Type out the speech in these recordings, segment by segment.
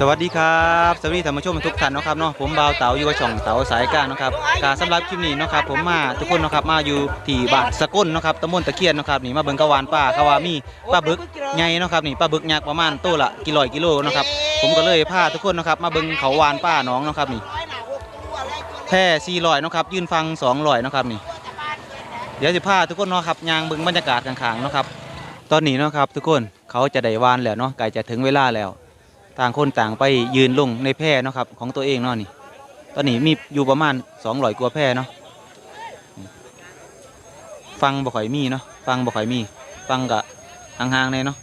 สวัสดีครับสวัสดีท่านผู้ชมทุกท่านนะครับเนาะผมบ่าวเต๋าอยู่กับช่องเต๋าสายกลางนะครับการสำหรับคลิปนี้นะครับผมมาทุกคนนะครับมาอยู่ที่บ้านสกลเนะครับตำบลตะเคียนนะครับนี่มาเบิ่งกะวานป้าเขาว่ามีปลาบึกใหญ่นะครับนี่ปลาบึกยักษ์ประมาณตัวละกี่ร้อยกิโลนะครับผมก็เลยพาทุกคนนะครับมาเบิ่งเขาวานป้าน้องนะครับนี่แพ่สี่ร้อยนะครับยื่นฟังสองร้อยนะครับนี่เดี๋ยวจะพาทุกคนนะครับยางเบิ่งบรรยากาศข้างๆนะครับตอนนี้นะครับทุกคนเขาจะได้วานแล้วเนาะใกล้จะถึงเวลาแล้ว ต่างคนต่างไปยืนลงในแพร่เนาะครับของตัวเองเนาะนี่ ตอนนี้มีอยู่ประมาณสองร้อยกว่าแพร่เนาะฟังบ่ค่อยมีเนาะฟังบ่ค่อยมี ฟังกะห่างๆเลยเนาะ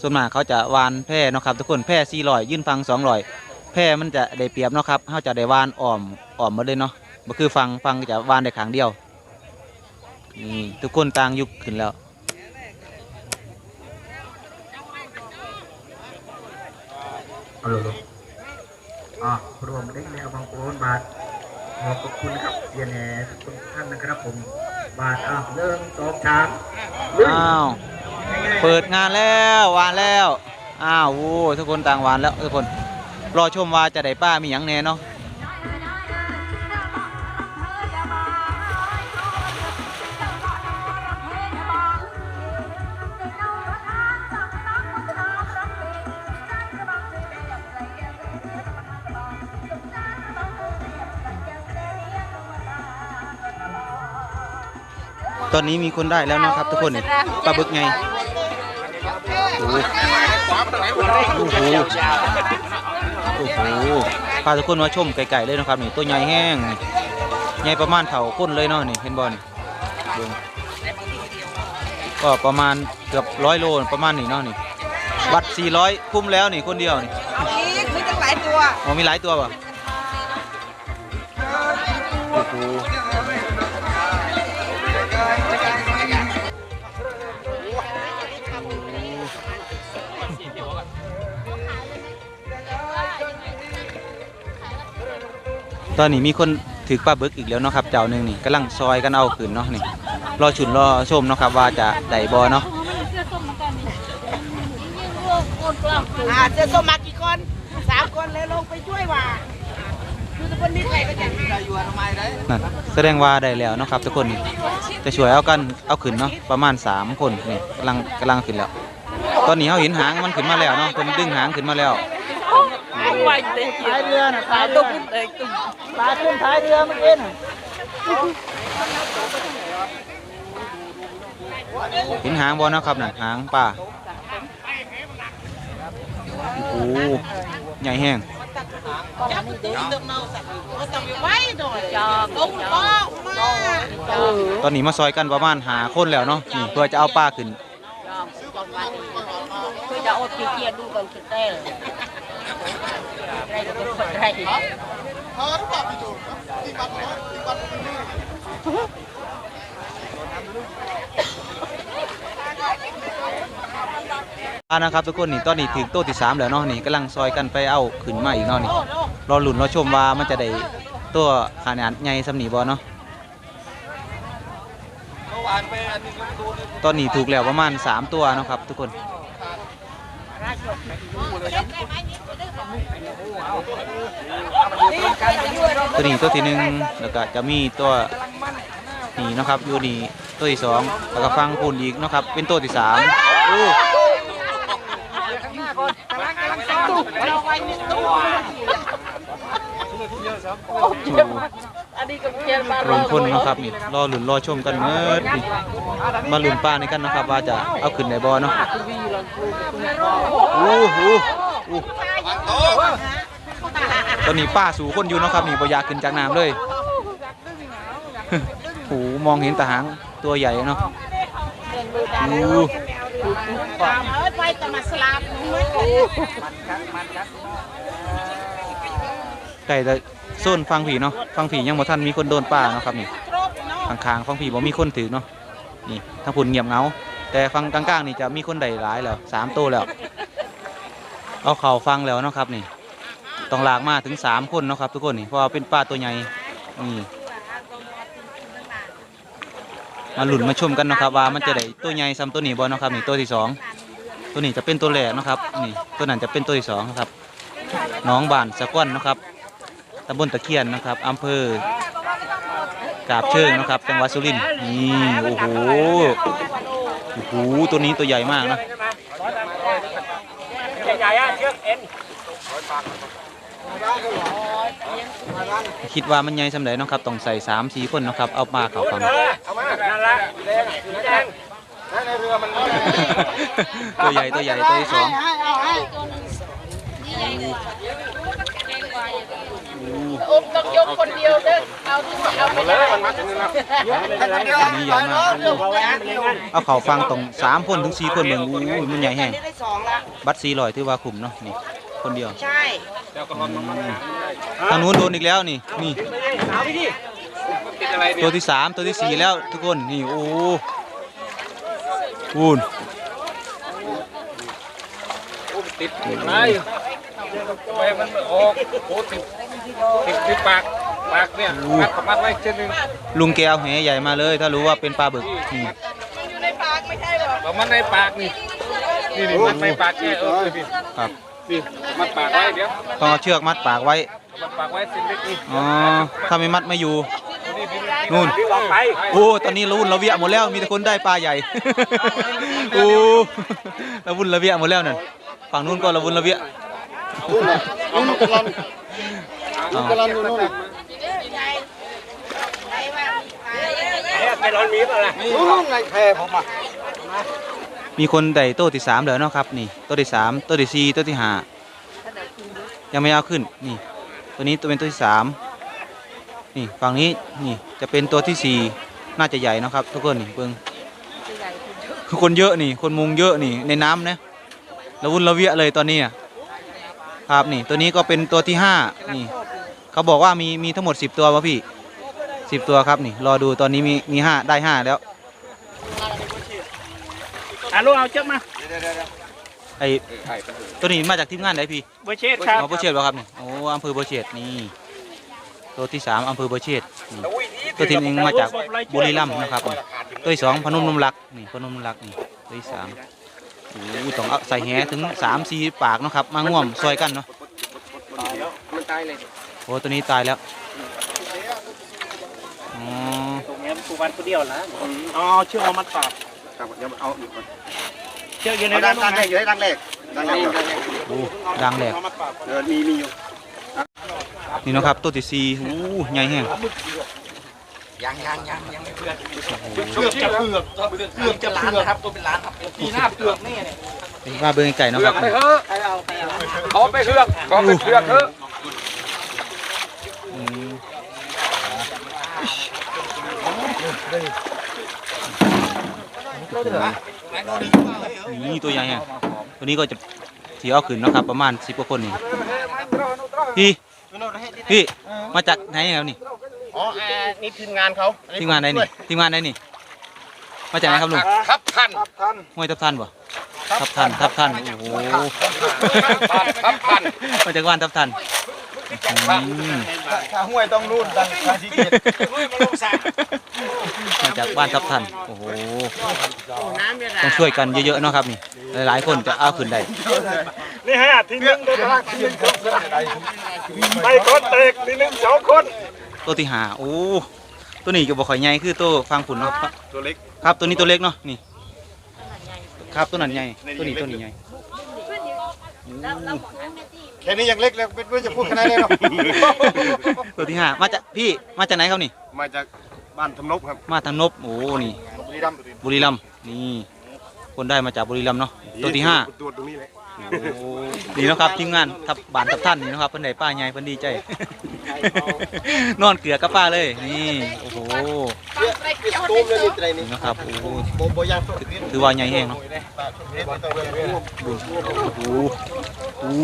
ส่วนมากเขาจะวานแพร่เนาะครับทุกคนแพร่สี่ร้อยยื่นฟังสองร้อยแพร่มันจะได้เปรียบเนาะครับเขาจะได้วานอ้อมอ้อมหมาเลยเนาะบ่คือฟังฟังจะวานได้ขางเดียวนี่ทุกคนต่างยุคขึ้นแล้ว เอออะรวมเล็กแนวบางโอนบาทขอบคุณครับเรียนแหน่ทุกท่านนะครับผม บาทอะเริ่มสองสามอ้าว เปิดงานแล้ววานแล้ว อ้าวโอ้ทุกคนต่างวานแล้วทุกคน รอชมว่าจะได้ป้ามีหยังแน่เนาะ ตอนนี้มีคนได้แล้วนะครับ ทุกคนนี่ปลาบึกไงโอ้โหโอ้โหโอ้โหพาทุกคนมาชมไก่ๆเลยนะครับนี่ตัวใหญ่แห้งนี่ใหญ่ประมาณเท่าก้นเลยเนาะนี่เห็นบอลก็ประมาณเกือบร้อยโลประมาณนี้เนาะนี่บัตร400คุ้มแล้วนี่คนเดียวนี่เอาอีกมีตั้งหลายตัวอ๋อมีหลายตัวป่ะโอ้โห ตอนนี้มีคนถือปลาบึกอีกแล้วเนาะครับเจ้าหนึ่งนี่กำลังซอยกันเอาขึ้นเนาะนี่รอฉุนรอชมเนาะครับว่าจะได้บอเนาะอ่าเจะส้มมากี่คนสามคนแล้วลงไปช่วยว่าคือทุกคนนี้ใครก็จะให้นั่นแสดงว่าได้แล้วเนาะครับทุกคนนี่จะช่วยเอากันเอาขึ้นเนาะประมาณ3คนนี่กำลังกำลังขึ้นแล้ว ตอนนี้เขาเห็นหางมันขึ้นมาแล้วเนาะคนดึงหางขึ้นมาแล้ว ท้ายเรือน่ะท้ายตุ้มเอกตุ้มปลาขึ้นท้ายเรือเมื่อกี้น่ะเห็นหางบอเนะครับน่ะหางป่าโอ้ใหญ่แห้งตอนนี้มาซอยกันประมาณหาคนแล้วเนาะนี่เพื่อจะเอาปลาขึ้นคือจะอดขี้เกียจดูก่อนคือเต้ ว่านะครับทุกคนนี่ตอนนี้ถึงโต๊ะที่สามแล้วเนาะนี่กำลังซอยกันไปเอาขึ้นมาอีกเนาะนี่รอหลุนรอชมว่ามันจะได้ตัวขนาดใหญ่สำนีบอเนาะตอนนี้ถูกแล้วประมาณ 3 ตัวเนาะครับทุกคน ตัวนี้ตัวที่หนึ่งแล้วก็จะมีตัวนี่เนาะครับอยู่นี่ตัวที่สองแล้วก็ฟังพูนอีกเนาะครับ เป็นตัวที่สามโอ้อันนี้ก็เกียจมารรวมคนเนาะครับนี่รอหลุนรอชมกันเมื่อนี่มาหลุนป้าในกันเนาะครับ ว่าจะเอาขึ้นในบ่อเนาะโอ้โหโอ้ ตอนนี้ป้าสู่คนอยู่เนาะครับนี่บ่อยากขึ้นจากน้ำเลยโอ้โหมองเห็นแตาหางตัวใหญ่เนาะโอ้ตามเอ้ยไปแต่มาสลาบมึงไก่แต่โซนฟังผีเนาะฟังผียังบ่ทันมีคนโดนป้าเนาะครับนี่ครบเนาะข้างๆฟังผีบ่มีคนถือเนาะนี่ทางผุนเงียบเหงาแต่ฟังกลางๆนี่จะมีคนใดหลายแล้วสามตัวแล้ว เอาเข่าฟังแล้วเนาะครับนี่ต้องลากมาถึงสามคนเนาะครับ ทุกคนนี่เพราะว่าเป็นป้าตัวใหญ่นี่มาหลุนมาชมกันนะครับว่ามันจะได้ตัวใหญ่ซ้ำตัวนี้บ่เนะครับนี่ตัวที่สองตัวนี้จะเป็นตัวแรกนะครับนี่ตัวนั้นจะเป็นตัวที่สองนะครับน้องบานสะก้อนนะครับตำบลตะเคียนนะครับอำเภอกาบเชิงนะครับจังหวัดสุรินทร์นี่โอ้โหโอ้โหตัวนี้ตัวใหญ่มากนะ ใหญ่ๆอะเชือกเอ็นคิดว่ามันใหญ่สำหรับนาะครับต้องใส่สามสี่คนเนาะครับเอามาเขาฟังเอามานั่นละแดงสีแดงในเรือมันตัวใหญ่ตัวใหญ่ตัวที่สองให้เอาให้อุ้มต้องยกคนเดียวเด้อเอาที่เอาไปได้มันมาถึงนี่แล้วตัวนี้ใหญ่มากเอาเขาฟังตรงสามคนถึงสี่คนเบิ่งอู้ยมันใหญ่แห้งนี่ได้สองละบัตรสี่ร้อยถือว่าคุ้มเนาะนี่คนเดียวใช่ทางนู้นโดนอีกแล้วนี่นี่ตัวที่สามตัวที่สี่แล้วทุกคนนี่โอ้วูนติดอะไรไปมันออกโอ้ติด ติดที่ปากปากเนี่ยมัดกับมัดไว้เช่นนึงลุงแกเอาแหใหญ่มาเลย ถ้ารู้ว่าเป็นปลาบึกนี่อยู่ในปากไม่ใช่หรอเอามันในปากนี่นี่นี่มัดในปากแกเออพี่ครับนี่มัดปากไว้เดี๋ยวต้องเอาเชือกมัดปากไว้มัดปากไว้เส้นเล็กนี่อ๋อถ้าไม่มัดไม่อยู่นี่นี่นู่นพี่ลองไปโอ้ตอนนี้ละวุ่นละเวียหมดแล้วมีแต่คนได้ปลาใหญ่โอ้ละวุ่นละเวียหมดแล้วนั่นฝั่งนู้นก็ละวุ่นละเวียเอามัน กำลังอ๋อกำลังอยู่นู่นไปร้อนมีป่ะล่ะนู่นไงแพรผมอะมีคนได้โต้ที่สามแล้วเนาะครับนี่โต้ที่สามโต้ที่สี่โต้ที่ห้ายังไม่เอาขึ้นนี่ ตัวนี้ตัวเป็นตัวที่สามนี่ฝั่งนี้นี่จะเป็นตัวที่สี่น่าจะใหญ่เนาะครับ ทุกคนนี่เบิ่งคือคนเยอะนี่ คนมุงเยอะนี่ในน้ำนะละวุ่นละเวียเลยตอนนี้อะ ครับนี่ตัวนี้ก็เป็นตัวที่ห้านี่เขาบอกว่ามีมีทั้งหมดสิบตัววะพี่สิบตัวครับนี่รอดูตอนนี้มีมีห้าได้ห้าแล้วอะลูกเอาเชือกมาไอตัวนี้มาจากทีมงานไหนพี่เบอร์เชษครับอ๋อโบเชตเหรอครับนี่โอ้อำเภอโบเชตนี่ตัวที่สามอำเภอโบเชตนี่ตัวที่หนึ่งมาจากบุรีรัมย์นะครับนี่ตัวที่สองพนมนมรักนี่พนมนมรักนี่ตัวที่สาม โอ้ต้องเอาใส่แหถึงสามสี่ปากเนาะครับ มาง่วมซอยกันเนาะมันตายเลยโอ้ตัวนี้ตายแล้วอ๋อตรงนี้สุวรรณคนเดียวนะอ๋อเชือกมามัดปากครับเดี๋ยวเอาอีกก่อนเชือกอยู่ในด้านแรกอยู่ในด้านแรกด้านแรกโอ้ดังแหลกเออมีมีอยู่นี่เนาะครับตัวที่สี่โอ้ใหญ่แห้ง ยังยังยังยังไม่เพื่อนเกือบจะเกือบเกือบจะล้านนะครับตัวเป็นล้านครับปีหน้าเกือบแน่เนี่ยเป็นว่าเบิ่งไก่เนาะครับไปเถอะเขาไปเชือกเขาไปเชือกเถอะอืมนี่ตัวใหญ่แห้งตัวนี้ก็จะที่เอาขึ้นเนาะครับ ประมาณสิบกว่าคนนี่พี่พี่มาจากไหนครับนี่ อ๋อนี่ทีมงานเขาทีมงานไหนนี่ทีมงานไหนนี่ มาจากไหนครับลุงครับท่านห้วยทับทันบ่ทับทันทับทันโอ้โหครับท่านมาจากบ้านทับทันอืมถ้าห้วยต้องนู่นตั้งทางที่เกียรมาจากบ้านทับทันโอ้โหต้องช่วยกันเยอะๆเนาะครับนี่ หลายๆคนจะเอาขึ้นได้ นี่ฮะทีนึงเดินทางทีนึงไปคนเตกทีนึงสองคน ตัวที่หาโอ้ตัวนี้ก็บ่ค่อยใหญ่คือตัวฟังผุนเนาะตัวเล็กครับตัวนี้ตัวเล็กเนาะนี่ครับตัวนั้นใหญ่ตัวนี้ตัวนี้ใหญ่แค่นี้ยังเล็กแล้วไม่จะพูดขนาดนี้หรอกตัวที่ห้ามาจากพี่มาจากไหนครับนี่ มาจากบ้านทำนบครับ มาทางนบโอ้นี่บุรีรัมย์บุรีรัมย์นี่คนได้มาจากบุรีรัมย์เนาะตัวที่ห้าตัวตรงนี้เลยโอ้ ดีเนาะครับทีมงานทับบานทับท่านนี่เนาะครับเพิ่นได้ป้าใหญ่เพิ่นดีใจ นอนเกลือกับป้าเลยนี่โอ้โหนี่ไตรนี่นี่เนาะครับโอ้โหถือว่าใหญ่แห้งเนาะโอ้โหโอ้โห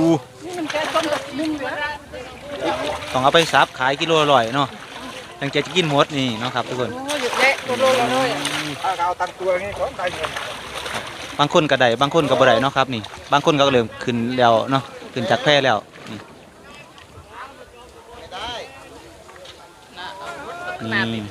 ต้องเอาไปซับขายกิโลอร่อยเนาะถึงจะกินหมดนี่เนาะครับทุกคนถ้าเละตัวเลยเลย เอาตังตัวนี้ก็ได้เงิน บางคนก็ได้บางคนก็บ่ได้เนาะครับนี่ บางคนก็เริ่มขึ้นแล้วเนาะขึ้นจากแพร่แล้วนี่นี่นี่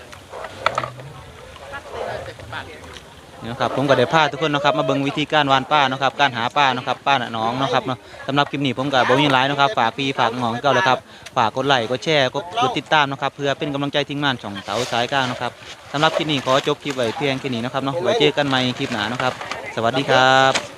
นะครับผมก็ได้พาทุกคนนะครับมาเบิ่งวิธีการหวานป้านะครับการหาป้านะครับป้าหน้าหน้องนะครับเนาะสำหรับคลิปนี้ผมกับบ่มีหลายนะครับฝากพี่ฝากน้องเก่าเลยครับฝากกดไลค์กดแชร์กดกดติดตามนะครับเพื่อเป็นกำลังใจทีมงานช่องเต๋าสายกลางนะครับสำหรับคลิปนี้ขอจบคลิปไว้เพียงแค่นี้นะครับเนาะไว้เจอกันใหม่คลิปหน้านะครับ สวัสดีครับ